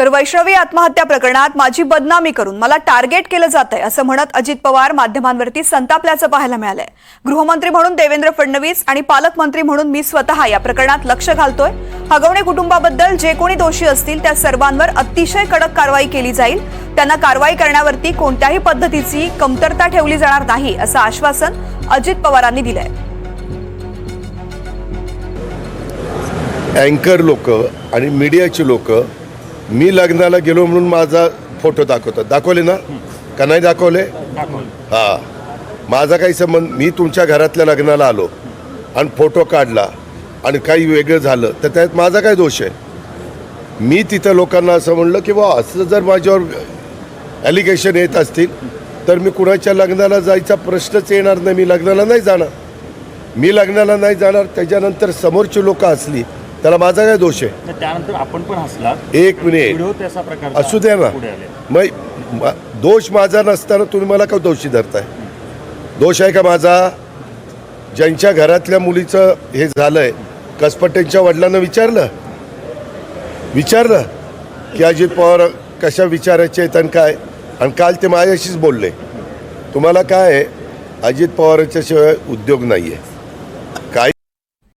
तर वैष्णवी आत्महत्या प्रकरणात माझी बदनामी करून मला टार्गेट केलं जात आहे असं म्हणत अजित पवार माध्यमांवरती संतापल्याचं पाहायला मिळालंय. गृहमंत्री म्हणून देवेंद्र फडणवीस आणि पालकमंत्री म्हणून मी स्वतः या प्रकरणात लक्ष घालतोय. हगवणे कुटुंबाबद्दल जे कोणी दोषी असतील त्या सर्वांवर अतिशय कडक कारवाई केली जाईल. त्यांना कारवाई करण्यावरती कोणत्याही पद्धतीची कमतरता ठेवली जाणार नाही असं आश्वासन अजित पवारांनी दिलंय. अँकर लोक आणि मीडियाची लोक मी लग्नाला गेलो म्हणून माझा फोटो दाखवतो दाखवले ना? का नाही दाखवले? हां. माझा काही संबंध मी तुमच्या घरातल्या लग्नाला आलो आणि फोटो काढला आणि काही वेगळं झालं तर त्यात माझा काय दोष आहे? मी तिथं लोकांना असं म्हणलं की बा असं जर माझ्यावर ॲलिगेशन येत असतील तर मी कुणाच्या लग्नाला जायचा प्रश्नच येणार नाही. मी लग्नाला नाही जाणार. मी लग्नाला नाही जाणार. त्याच्यानंतर समोरची लोकं असली त्याला माझा काय दोष आहे? तर त्यानंतर आपण पण हसलात. एक मिनिट. असू द्या ना. मग म- दोष माझा नसताना तुम्ही मला का दोषी धरताय? दोष आहे का माझा? ज्यांच्या घरातल्या मुलीचं हे झालंय कसपटेंच्या वडिलांना विचारलं? विचारलं? की अजित पवार कशा विचारायचे आहेत आणि काय? आणि काल ते माझ्याशीच बोलले. तुम्हाला काय आहे? अजित पवारांच्या शिवाय उद्योग नाही आहे